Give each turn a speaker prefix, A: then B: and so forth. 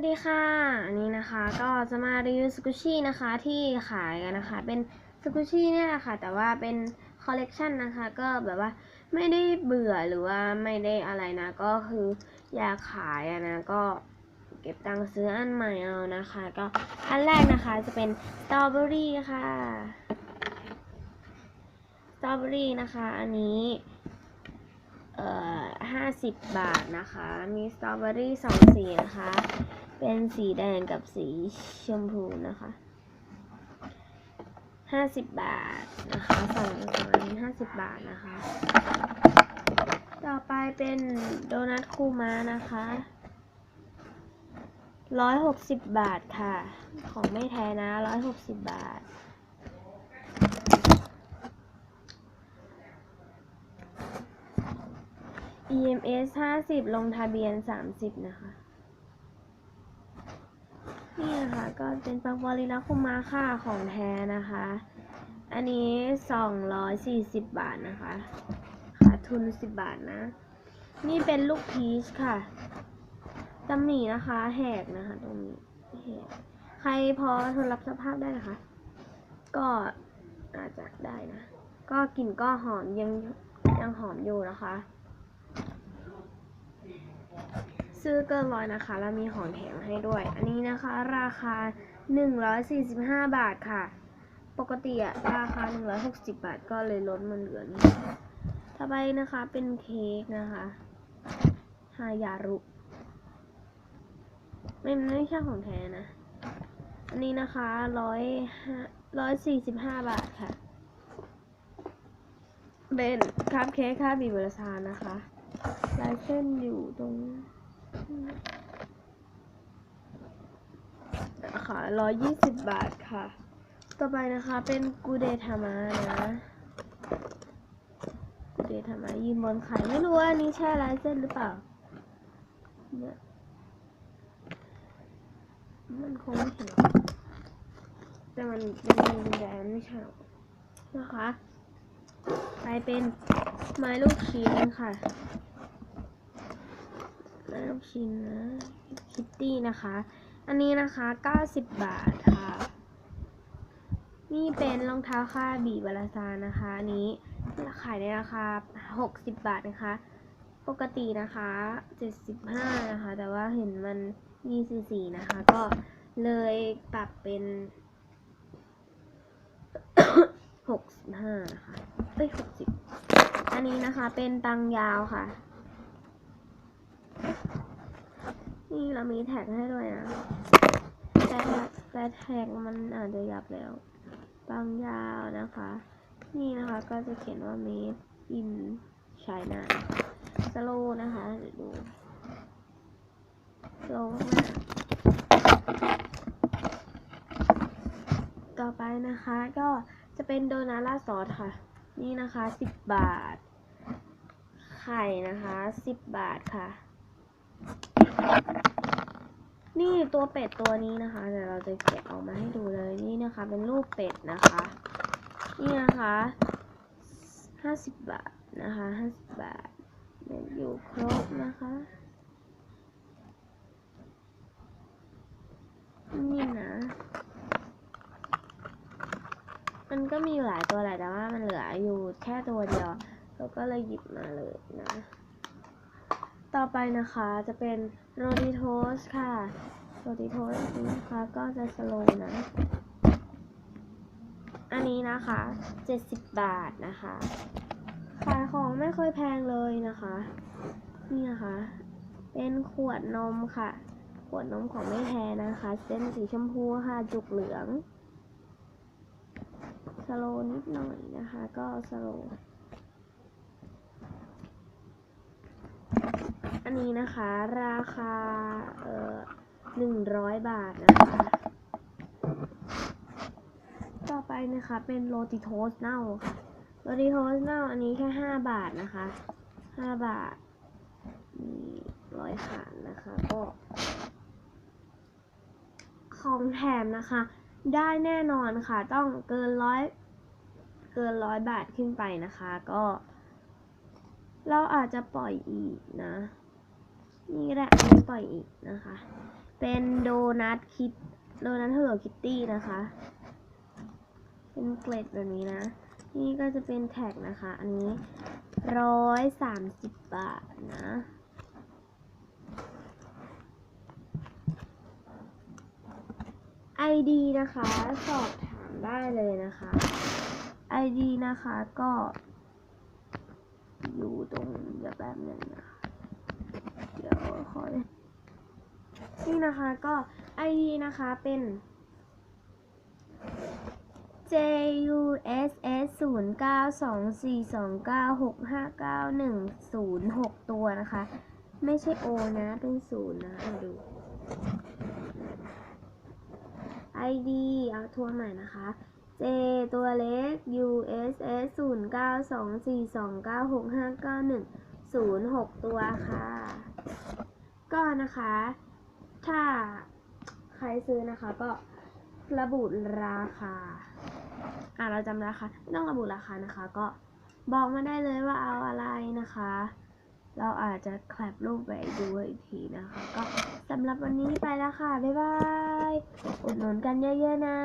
A: วัสดีค่ะ อันนี้นะคะก็จะมารีวิวสกุชี่นะคะที่ขายกันนะคะ เป็นสกุชี่เนี่ยแหละค่ะ แต่ว่าเป็นคอลเลกชันนะคะ ก็แบบว่าไม่ได้เบื่อหรือว่าไม่ได้อะไรนะ ก็คืออยากขายอะนะก็เก็บตังค์ซื้ออันใหม่เอานะคะ ก็อันแรกนะคะจะเป็นสตรอเบอรี่ค่ะสตรอเบอรี่นะคะ อันนี้เอ่อห้าสิบบาทนะคะ มีสตรอเบอรี่สองสีนะคะ เป็นสีแดงกับสีชมพูนะคะห้าสิบบาทนะคะสองสองอันห้าสิบบาทนะคะ ต่อไปเป็นโดนัทคูมานะคะร้อยหกสิบบาทค่ะ ของไม่แท้นะร้อยหกสิบบาท EMS 50ลงทะเบียน30นะคะ นี่นะคะก็เป็นปังปอลิลักคุมาค่าของแท้นะคะ อันนี้ 240 บาทนะคะ ขาดทุน 10 บาทนะ นี่เป็นลูกพีชค่ะตำหนินะคะแหกนะคะ ตรงนี้แหกใครพอทนรับสภาพได้นะคะ ก็อาจจะได้นะ ก็กลิ่นก็หอมยังยังหอมอยู่นะคะ ซื้อเกินร้อยนะคะ แล้วมีของแถมให้ด้วย อันนี้นะคะ ราคา 145 บาทค่ะ ปกติอะราคา 160 บาทก็เลยลดมันเหลือนี่ต่อไปนะคะเป็นเค้กนะคะฮายารุไม่ไม่ใช่ของแท้นะ อันนี้นะคะร้อยร้อยสี่สิบห้าบาทค่ะ เป็นคัพเค้กค่าบีบเบอร์ซานนะคะลายเส้นอยู่ตรง ค่ะร้อยยี่สิบบาทค่ะ ต่อไปนะคะเป็นกูเดทามานะกูเดทามายืนบนไข่ไม่รู้ว่านี้ใช่ลายเส้นหรือเปล่าเนี่ยมันคงไม่เห็นหรอกแต่มันเป็นดินแดงไม่ใช่หรอกนะคะไปเป็นไม้ลูกชิ้นค่ะ ม้ลูกชิ้นนะคิตตี้นะคะ อันนี้นะคะ 90 บาทค่ะ นี่เป็นรองเท้าค่าบีบาลาซานะคะ อันนี้ขายในราคา 60 บาทนะคะ ปกตินะคะ 75 นะคะ แต่ว่าเห็นมันมีสีๆนะคะ ก็เลยปรับเป็น65นะคะเอ้ย60 อันนี้นะคะเป็นตังยาวค่ะ นี่ เรามีแท็กให้ด้วยนะ แต่แต่แท็กมันอาจจะยับแล้วตังยาวนะคะ นี่นะคะก็จะเขียนว่า made in China สโลนะคะเดี๋ยวดูสโลมากต่อไปนะคะก็จะเป็นโดนาร่าซอสค่ะ นี่นะคะสิบบาท ไข่นะคะสิบบาทค่ะ นี่ตัวเป็ดตัวนี้นะคะเดี๋ยวเราจะแกะออกมาให้ดูเลยนี่นะคะ เป็นรูปเป็ดนะคะ นี่นะคะห้าสิบบาทนะคะห้าสิบบาทเนี่ยอยู่ครบนะคะนี่นะ มันก็มีหลายตัวแหละแต่ว่ามันเหลืออยู่แค่ตัวเดียว เราก็เลยหยิบมาเลยนะ ต่อไปนะคะจะเป็นโรติโทสค่ะโรติโทสนะคะก็จะสโลนะ อันนี้นะคะ 70 บาทนะคะขายของไม่ค่อยแพงเลยนะคะ นี่นะคะ เป็นขวดนมค่ะ ขวดนมของไม่แท้นะคะ เส้นสีชมพูค่ะ จุกเหลือง สโลนิดหน่อยนะคะ ก็สโล อันนี้นะคะ ราคา เอ่อหนึ่งร้อยบาทนะคะ ต่อไปนะคะเป็นโรติโทสเน่าค่ะ โรติโทสเน่าอันนี้แค่ห้าบาทนะคะห้าบาทมีร้อยขานนะคะ ก็ ของแถมนะคะ ได้แน่นอนค่ะ ต้องเกินร้อยเกินร้อยบาทขึ้นไปนะคะ ก็ เราอาจจะปล่อยอีกนะ นี่แหละอันนี้ปล่อยอีกนะคะ เป็นโดนัทคิดโดนัทเฮลโลคิตตี้นะคะ เป็นเกล็ดแบบนี้นะ นี่ก็จะเป็นแท็กนะคะ อันนี้ร้อยสามสิบบาทนะ ID นะคะ สอบถามได้เลยนะคะ ID นะคะก็ อยู่ตรงเดี๋ยวแป๊บหนึงนะคะเดี๋ยวขอนี่นะคะก็ ID นะคะเป็น J U S S ศูนย์เก้าสองสี่สองเก้าหกห้าเก้าหนึ่งศูนย์หกตัวนะคะ ไม่ใช่ O นะ เป็นศูนย์นะเอาดู ID เอาทวนใหม่นะคะ J ตัวเล็ก U S S ศูนย์เก้าสองสี่สองเก้าหกห้าเก้าหนึ่งศูนย์หกตัวค่ะ ก็นะคะ ถ้าใครซื้อนะคะก็ระบุราคา อะเราจำราคาไม่ต้องระบุราคานะคะ ก็บอกมาได้เลยว่าเอาอะไรนะคะ เราอาจจะแคปรูปไปดูอีกทีนะคะ ก็สำหรับวันนี้ไปแล้วค่ะ บ๊ายบาย อุดหนุนกันเยอะๆนะ